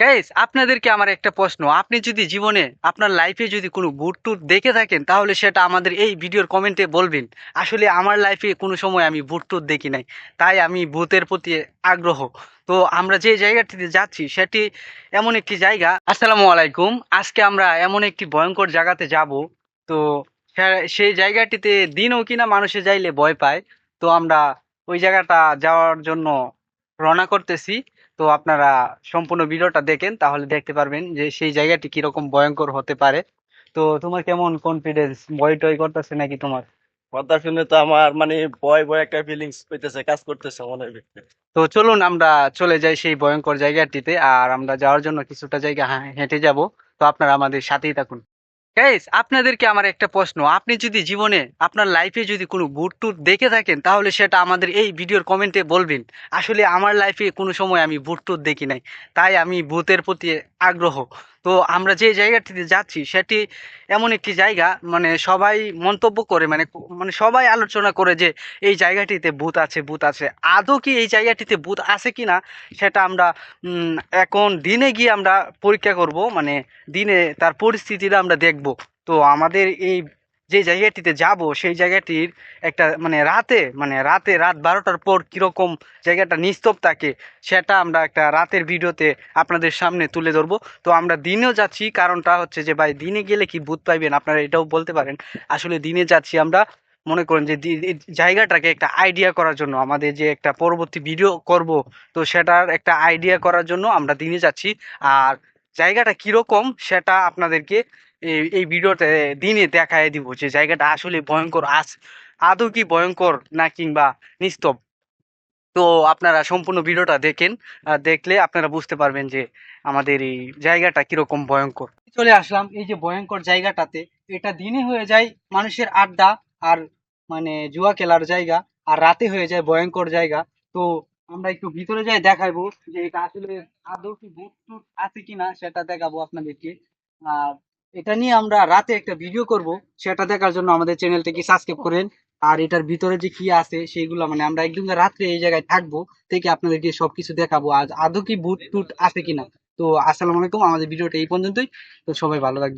Guys আপনাদেরকে আমার একটা প্রশ্ন। আপনি যদি জীবনে আপনার লাইফে যদি কোনো ভূত টুট দেখে থাকেন, তাহলে সেটা আমাদের এই ভিডিওর কমেন্টে বলবেন। আসলে আমার লাইফে কোনো সময় আমি ভূত টুট দেখি নাই। তাই আমি ভূতের প্রতি আগ্রহ। তো আমরা যে জায়গাটিতে যাচ্ছি, সেটি এমন একটি জায়গা। আসসালামু আলাইকুম। আজকে আমরা এমন একটি ভয়ঙ্কর জায়গাতে যাব। তো সেই জায়গাটিতে দিনও কিনা মানুষে যাইলে ভয় পায়। তো আমরা ওই জায়গাটা যাওয়ার জন্য রওনা করতেছি। তো আপনারা সম্পূর্ণ ভিডিওটা দেখেন তাহলে দেখতে পারবেন যে সেই জায়গাটি কীরকম ভয়ঙ্কর হতে পারে। তো তোমার কেমন কনফিডেন্স ভয় টয় করতেছে নাকি তোমার? কথা শুনে তো আমার মানে ভয় ভয় একটা ফিলিংস পেতেছে কাজ করতেছে মনের ভিতরে তো চলুন আমরা চলে যাই সেই ভয়ঙ্কর জায়গাটিতে আর আমরা যাওয়ার জন্য কিছুটা জায়গা হা- হেঁটে যাব। তো আপনারা আমাদের সাথেই থাকুন। গাইস আপনাদেরকে আমার একটা প্রশ্ন। আপনি যদি জীবনে আপনার লাইফে যদি কোনো ভূত টুট দেখে থাকেন, তাহলে সেটা আমাদের এই ভিডিওর কমেন্টে বলবেন। আসলে আমার লাইফে কোনো সময় আমি ভূত টুট দেখি নাই। তাই আমি ভূতের প্রতি আগ্রহ। তো আমরা যে জায়গাটিতে যাচ্ছি, সেটি এমন একটি জায়গা মানে সবাই মন্তব্য করে মানে মানে সবাই আলোচনা করে যে এই জায়গাটিতে ভূত আছে ভূত আছে। আদৌ কি এই জায়গাটিতে ভূত আছে কি না সেটা আমরা এখন দিনে গিয়ে আমরা পরীক্ষা করব মানে দিনে তার পরিস্থিতিটা আমরা দেখব। তো আমাদের এই যে জায়গাটিতে যাব, সেই জায়গাটির একটা মানে রাতে মানে রাতে রাত বারোটার পর কীরকম জায়গাটা নিস্তব থাকে, সেটা আমরা একটা রাতের ভিডিওতে আপনাদের সামনে তুলে ধরবো। তো আমরা দিনেও যাচ্ছি, কারণটা হচ্ছে যে ভাই, দিনে গেলে কি ভূত পাইবেন? আপনারা এটাও বলতে পারেন। আসলে দিনে যাচ্ছি আমরা, মনে করেন যে জায়গাটাকে একটা আইডিয়া করার জন্য, আমাদের যে একটা পরবর্তী ভিডিও করব, তো সেটার একটা আইডিয়া করার জন্য আমরা দিনে যাচ্ছি। আর জায়গাটা কীরকম, সেটা আপনাদেরকে এই ভিডিওতে দিনে দেখায় দিব যে জায়গাটা আসলে ভয়ঙ্কর আস, আদৌ কি ভয়ঙ্কর না কিংবা নিস্তব। তো আপনারা সম্পূর্ণ ভিডিওটা দেখেন দেখলে আপনারা বুঝতে পারবেন যে আমাদের এই জায়গাটা কীরকম ভয়ঙ্কর। চলে আসলাম এই যে ভয়ঙ্কর জায়গাটাতে। এটা দিনে হয়ে যায় মানুষের আড্ডা আর মানে জুয়া খেলার জায়গা আর রাতে হয়ে যায় ভয়ঙ্কর জায়গা। তো আমরা একটু ভিতরে যাই দেখাবো যে এটা আসলে আদৌ কি ভূত আছে কিনা সেটা দেখাবো আপনাদেরকে। আর এটা নিয়ে আমরা রাতে একটা ভিডিও করব। সেটা দেখার জন্য আমাদের চ্যানেলটাকে সাবস্ক্রাইব করেন। আর এটার ভিতরে যে কি আছে সেইগুলো মানে আমরা একদম রাত্রে এই জায়গায় থাকব থেকে আপনাদেরকে সবকিছু দেখাবো। আজ আদৌ কি বুট টুট আছে কিনা? তো আসসালামু আলাইকুম, আমাদের ভিডিওটা এই পর্যন্তই। তো সবাই ভালো থাকবেন।